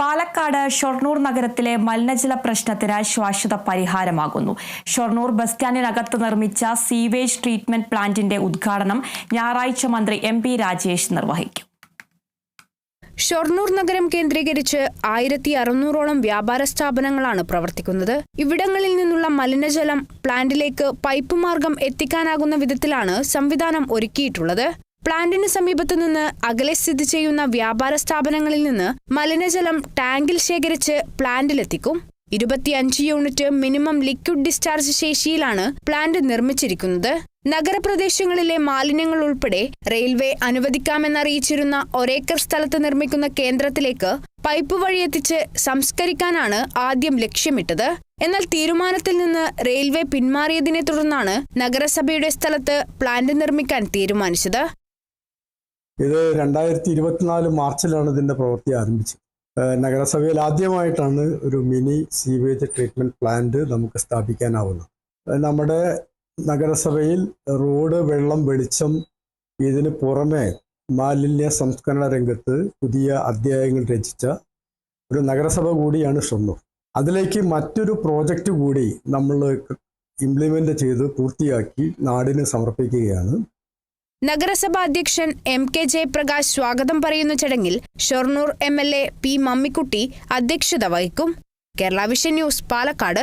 പാലക്കാട് ഷൊർണൂർ നഗരത്തിലെ മലിനജല പ്രശ്നത്തിന് ശാശ്വത പരിഹാരമാകുന്നു. ഷൊർണൂർ ബസ് സ്റ്റാൻഡിനകത്ത് നിർമ്മിച്ച സീവേജ് ട്രീറ്റ്മെന്റ് പ്ലാന്റിന്റെ ഉദ്ഘാടനം ഞായറാഴ്ച മന്ത്രി എം പി രാജേഷ് നിർവഹിക്കും. ഷൊർണൂർ നഗരം കേന്ദ്രീകരിച്ച് ആയിരത്തി അറുന്നൂറോളം വ്യാപാര സ്ഥാപനങ്ങളാണ് പ്രവർത്തിക്കുന്നത്. ഇവിടങ്ങളിൽ നിന്നുള്ള മലിനജലം പ്ലാന്റിലേക്ക് പൈപ്പ് മാർഗം എത്തിക്കാനാകുന്ന വിധത്തിലാണ് സംവിധാനം ഒരുക്കിയിട്ടുള്ളത്. പ്ലാന്റിന് സമീപത്തു നിന്ന് അകലെ സ്ഥിതി ചെയ്യുന്ന വ്യാപാര സ്ഥാപനങ്ങളിൽ നിന്ന് മലിനജലം ടാങ്കിൽ ശേഖരിച്ച് പ്ലാന്റിലെത്തിക്കും. ഇരുപത്തിയഞ്ച് യൂണിറ്റ് മിനിമം ലിക്വിഡ് ഡിസ്ചാർജ് ശേഷിയിലാണ് പ്ലാന്റ് നിർമ്മിച്ചിരിക്കുന്നത്. നഗരപ്രദേശങ്ങളിലെ മാലിന്യങ്ങൾ ഉൾപ്പെടെ റെയിൽവേ അനുവദിക്കാമെന്നറിയിച്ചിരുന്ന ഒരേക്കർ സ്ഥലത്ത് നിർമ്മിക്കുന്ന കേന്ദ്രത്തിലേക്ക് പൈപ്പ് വഴി എത്തിച്ച് സംസ്കരിക്കാനാണ് ആദ്യം ലക്ഷ്യമിട്ടത്. എന്നാൽ തീരുമാനത്തിൽ നിന്ന് റെയിൽവേ പിന്മാറിയതിനെ തുടർന്നാണ് നഗരസഭയുടെ സ്ഥലത്ത് പ്ലാന്റ് നിർമ്മിക്കാൻ തീരുമാനിച്ചത്. ഇത് രണ്ടായിരത്തി ഇരുപത്തിനാല് മാർച്ചിലാണ് ഇതിന്റെ പ്രവൃത്തി ആരംഭിച്ചത്. നഗരസഭയിൽ ആദ്യമായിട്ടാണ് ഒരു മിനി സീവേജ് ട്രീറ്റ്മെന്റ് പ്ലാന്റ് നമുക്ക് സ്ഥാപിക്കാനാവുന്നത്. നമ്മുടെ നഗരസഭയിൽ റോഡ് വെള്ളം വെളിച്ചം ഇതിന് പുറമെ മാലിന്യ സംസ്കരണ രംഗത്ത് പുതിയ അധ്യായങ്ങൾ രചിച്ച ഒരു നഗരസഭ കൂടിയാണ് ഷൊർണൂർ. അതിലേക്ക് മറ്റൊരു പ്രോജക്റ്റ് കൂടി നമ്മൾ ഇംപ്ലിമെന്റ് ചെയ്ത് പൂർത്തിയാക്കി നാടിന് സമർപ്പിക്കുകയാണ്. നഗരസഭാ അധ്യക്ഷൻ എം കെ ജയപ്രകാശ് സ്വാഗതം പറയുന്ന ചടങ്ങിൽ Shoranur M L A P Mammikutty അധ്യക്ഷത വഹിക്കും. Kerala vision news Palakkad.